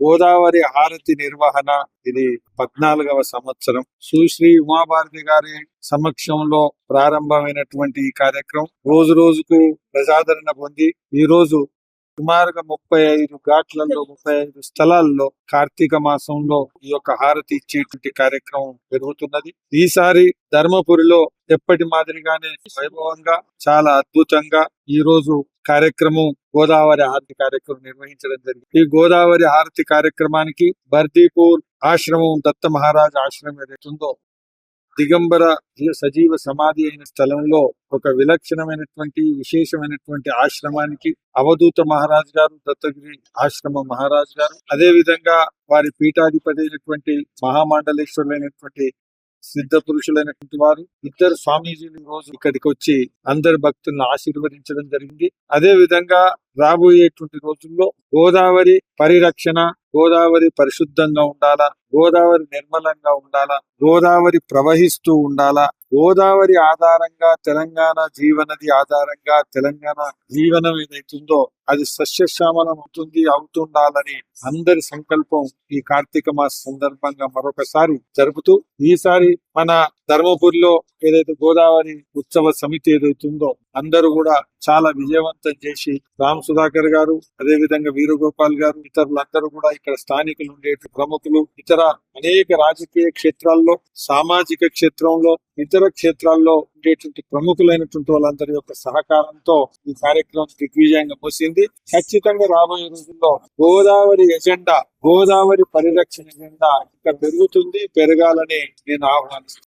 గోదావరి హారతి నిర్వహణ ఇది పద్నాలుగవ సంవత్సరం. సుశ్రీ ఉమాభారతి గారి సమక్షంలో ప్రారంభమైనటువంటి ఈ కార్యక్రమం రోజు రోజుకు ప్రజాదరణ పొంది ఈ రోజు సుమారుగా ముప్పై ఐదు ఘాట్లలో ముప్పై ఐదు స్థలాల్లో కార్తీక మాసంలో ఈ యొక్క హారతి ఇచ్చేటువంటి కార్యక్రమం జరుగుతున్నది. ఈసారి ధర్మపురిలో ఎప్పటి మాదిరిగానే వైభవంగా చాలా అద్భుతంగా ఈ రోజు కార్యక్రమం గోదావరి హారతి కార్యక్రమం నిర్వహించడం జరిగింది. ఈ గోదావరి హారతి కార్యక్రమానికి బర్దీపూర్ ఆశ్రమం దత్త మహారాజ్ ఆశ్రమం ఏదైతుందో దిగంబర సజీవ సమాధి అయిన స్థలంలో ఒక విలక్షణమైనటువంటి విశేషమైనటువంటి ఆశ్రమానికి అవధూత మహారాజ్ గారు దత్తగిరి ఆశ్రమ మహారాజ్ గారు అదే విధంగా వారి పీఠాధిపతి అయినటువంటి మహామండలేశ్వరులైనటువంటి సిద్ధ పురుషులైనటువంటి వారు ఇద్దరు స్వామీజీలు రోజు ఇక్కడికి వచ్చి అందరి భక్తులను ఆశీర్వదించడం జరిగింది. అదే విధంగా రాబోయేటువంటి రోజుల్లో గోదావరి పరిరక్షణ గోదావరి పరిశుద్ధంగా ఉండాలా? గోదావరి నిర్మలంగా ఉండాలా? గోదావరి ప్రవహిస్తూ ఉండాలా? గోదావరి ఆధారంగా తెలంగాణ జీవనది ఆధారంగా తెలంగాణ జీవనం ఏదైతుందో అది సస్యశ్యామలం అవుతుంది అవుతుండాలని అందరి సంకల్పం ఈ కార్తీక మాస సందర్భంగా మరొకసారి జరుపుతూ ఈసారి మన ధర్మపురిలో ఏదైతే గోదావరి ఉత్సవ సమితి ఏదైతుందో అందరూ కూడా చాలా విజయవంతం చేసి రామ్ సుధాకర్ గారు అదే విధంగా వీరగోపాల్ గారు ఇతరులందరూ కూడా ఇక్కడ స్థానికులు ఉండే ప్రముఖులు ఇతర అనేక రాజకీయ క్షేత్రాల్లో సామాజిక క్షేత్రంలో ఇతర క్షేత్రాల్లో ఉండేటువంటి ప్రముఖులైనటువంటి వాళ్ళందరి యొక్క సహకారంతో ఈ కార్యక్రమం దిగ్విజయంగా ముసింది ఖచ్చితంగా రాబోయే రోజుల్లో గోదావరి ఎజెండా గోదావరి పరిరక్షణ ఎజెండా ఇంకా పెరుగుతుంది పెరగాలని నేను ఆహ్వానిస్తాను